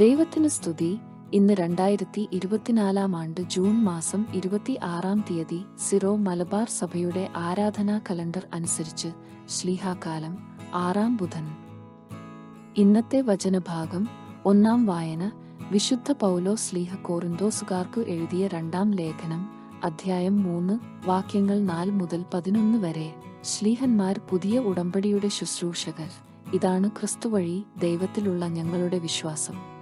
ദൈവത്തിന് സ്തുതി. ഇന്ന് രണ്ടായിരത്തി ഇരുപത്തിനാലാം ആണ്ട് ജൂൺ മാസം ഇരുപത്തി ആറാം തീയതി സിറോ മലബാർ സഭയുടെ ആരാധനാ കലണ്ടർ അനുസരിച്ച് ശ്ലീഹാകാലം ആറാം ബുധൻ. ഇന്നത്തെ വചനഭാഗം ഒന്നാം വായന വിശുദ്ധ പൗലോ സ്ലീഹ കോറിന്തോസുകാർക്കു എഴുതിയ രണ്ടാം ലേഖനം അധ്യായം മൂന്ന് വാക്യങ്ങൾ നാല് മുതൽ പതിനൊന്ന് വരെ. ശ്ലീഹന്മാർ പുതിയ ഉടമ്പടിയുടെ ശുശ്രൂഷകർ. ഇതാണ് ക്രിസ്തു വഴി ദൈവത്തിലുള്ള ഞങ്ങളുടെ വിശ്വാസം.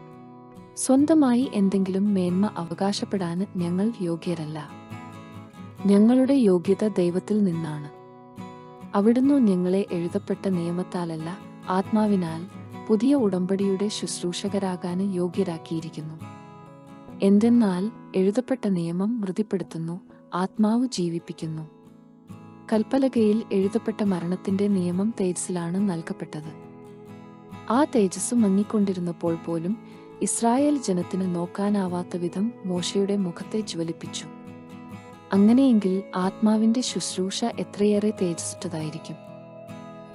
സ്വന്തമായി എന്തെങ്കിലും മേന്മ അവകാശപ്പെടാൻ ഞങ്ങൾ യോഗ്യരല്ല. ഞങ്ങളുടെ യോഗ്യത ദൈവത്തിൽ നിന്നാണ്. അവിടുന്ന് ഞങ്ങളെ എഴുതപ്പെട്ട നിയമത്താലല്ല ആത്മാവിനാൽ പുതിയ ഉടമ്പടിയുടെ ശുശ്രൂഷകരാകാൻ യോഗ്യരാക്കിയിരിക്കുന്നു. എന്തെന്നാൽ എഴുതപ്പെട്ട നിയമം മൃതിപ്പെടുത്തുന്നു ആത്മാവ് ജീവിപ്പിക്കുന്നു. കൽപ്പലകയിൽ എഴുതപ്പെട്ട മരണത്തിന്റെ നിയമം തേജസ്സിലാണ് നൽകപ്പെട്ടത്. ആ തേജസ് മങ്ങിക്കൊണ്ടിരുന്നപ്പോൾ പോലും ഇസ്രായേൽ ജനത്തിന് നോക്കാനാവാത്ത വിധം മോശയുടെ മുഖത്തെ ജ്വലിപ്പിച്ചു. അങ്ങനെയെങ്കിൽ ആത്മാവിന്റെ ശുശ്രൂഷ എത്രയേറെ തേജസ്സുറ്റതായിരിക്കും?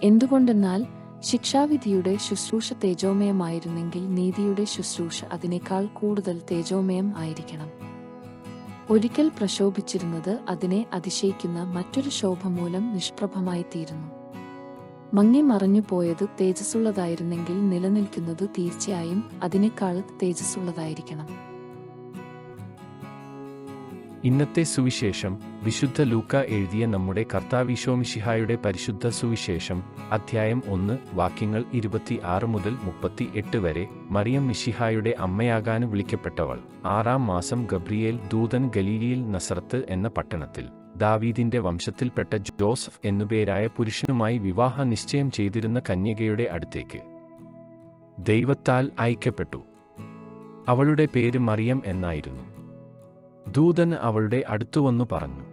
എന്തുകൊണ്ടെന്നാൽ ശിക്ഷാവിധിയുടെ ശുശ്രൂഷ തേജോമയമായിരുന്നെങ്കിൽ നീതിയുടെ ശുശ്രൂഷ അതിനേക്കാൾ കൂടുതൽ തേജോമയം ആയിരിക്കണം. ഒരിക്കൽ പ്രശോഭിച്ചിരുന്നത് അതിനെ അതിശയിക്കുന്ന മറ്റൊരു ശോഭ മൂലം നിഷ്പ്രഭമായി തീരുന്നു മങ്ങി മറഞ്ഞു പോയത് തേജസ്സുള്ളതായിരുന്നെങ്കിൽ നിലനിൽക്കുന്നത് തീർച്ചയായും അതിനേക്കാൾ തേജസ്സുള്ളതായിരിക്കണം. ഇന്നത്തെ സുവിശേഷം വിശുദ്ധ ലൂക്ക എഴുതിയ നമ്മുടെ കർത്താവിശോമിഷിഹായുടെ പരിശുദ്ധ സുവിശേഷം അധ്യായം ഒന്ന് വാക്യങ്ങൾ ഇരുപത്തി ആറ് മുതൽ മുപ്പത്തി എട്ട് വരെ മറിയം മിഷിഹായുടെ അമ്മയാകാൻ വിളിക്കപ്പെട്ടവൾ. ആറാം മാസം ഗബ്രിയേൽ ദൂതൻ ഗലീലിയിൽ നസറത്ത് എന്ന പട്ടണത്തിൽ. ദാവീദിന്റെ വംശത്തിൽപ്പെട്ട ജോസഫ് എന്നുപേരായ പുരുഷനുമായി വിവാഹ നിശ്ചയം ചെയ്തിരുന്ന കന്യകയുടെ അടുത്തേക്ക്. ദൈവത്താൽ അയക്കപ്പെട്ടു. അവളുടെ പേര് മറിയം എന്നായിരുന്നു. ദൂതൻ അവളുടെ അടുത്തുവന്നു പറഞ്ഞു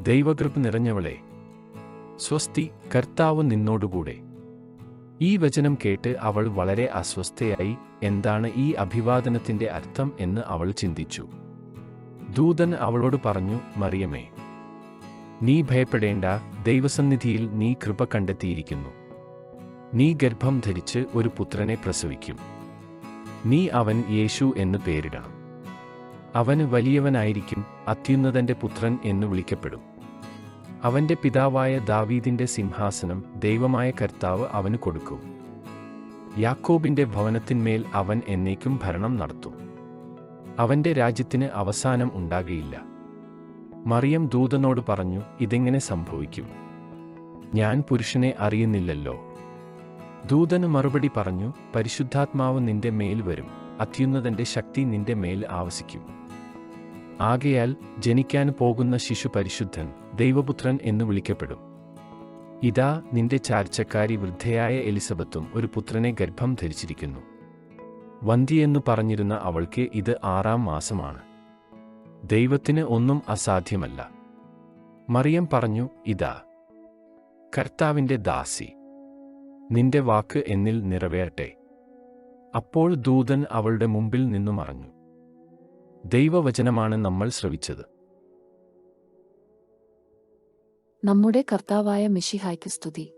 ദൈവകൃപ നിറഞ്ഞവളെ സ്വസ്തി കർത്താവ് നിന്നോടുകൂടെ. ഈ വചനം കേട്ട് അവൾ വളരെ അസ്വസ്ഥയായി എന്താണ് ഈ അഭിവാദനത്തിന്റെ അർത്ഥം? എന്ന് അവൾ ചിന്തിച്ചു. ദൂതൻ അവളോട് പറഞ്ഞു മറിയമേ നീ ഭയപ്പെടേണ്ട. ദൈവസന്നിധിയിൽ നീ കൃപ കണ്ടെത്തിയിരിക്കുന്നു. നീ ഗർഭം ധരിച്ച് ഒരു പുത്രനെ പ്രസവിക്കും. നീ അവൻ യേശു എന്ന് പേരിടണം അവന് വലിയവനായിരിക്കും. അത്യുന്നതന്റെ പുത്രൻ എന്ന് വിളിക്കപ്പെടും. അവന്റെ പിതാവായ ദാവീദിന്റെ സിംഹാസനം ദൈവമായ കർത്താവ് അവന് കൊടുക്കും. യാക്കോബിന്റെ ഭവനത്തിന്മേൽ അവൻ എന്നേക്കും ഭരണം നടത്തും. അവന്റെ രാജ്യത്തിന് അവസാനം ഉണ്ടാകുകയില്ല മറിയം ദൂതനോട് പറഞ്ഞു ഇതെങ്ങനെ സംഭവിക്കും. ഞാൻ പുരുഷനെ അറിയുന്നില്ലല്ലോ. ദൂതന് മറുപടി പറഞ്ഞു പരിശുദ്ധാത്മാവ് നിന്റെ മേൽ വരും. അത്യുന്നതന്റെ ശക്തി നിന്റെ മേൽ ആവസിക്കും. ആകയാൽ ജനിക്കാൻ പോകുന്ന ശിശു പരിശുദ്ധൻ ദൈവപുത്രൻ എന്ന് വിളിക്കപ്പെടും. ഇതാ നിന്റെ ചാർച്ചക്കാരി വൃദ്ധയായ എലിസബത്തും ഒരു പുത്രനെ ഗർഭം ധരിച്ചിരിക്കുന്നു. വന്ധ്യയെന്നു പറഞ്ഞിരുന്ന അവൾക്ക് ഇത് ആറാം മാസമാണ്. ദൈവത്തിന് ഒന്നും അസാധ്യമല്ല. മറിയം പറഞ്ഞു ഇതാ കർത്താവിന്റെ ദാസി നിന്റെ വാക്ക് എന്നിൽ നിറവേറട്ടെ. അപ്പോൾ ദൂതൻ അവളുടെ മുമ്പിൽ നിന്നു മറഞ്ഞു. ദൈവവചനമാണ് നമ്മൾ ശ്രവിച്ചത്. നമ്മുടെ കർത്താവായ മിഷിഹായ്ക്ക് സ്തുതി.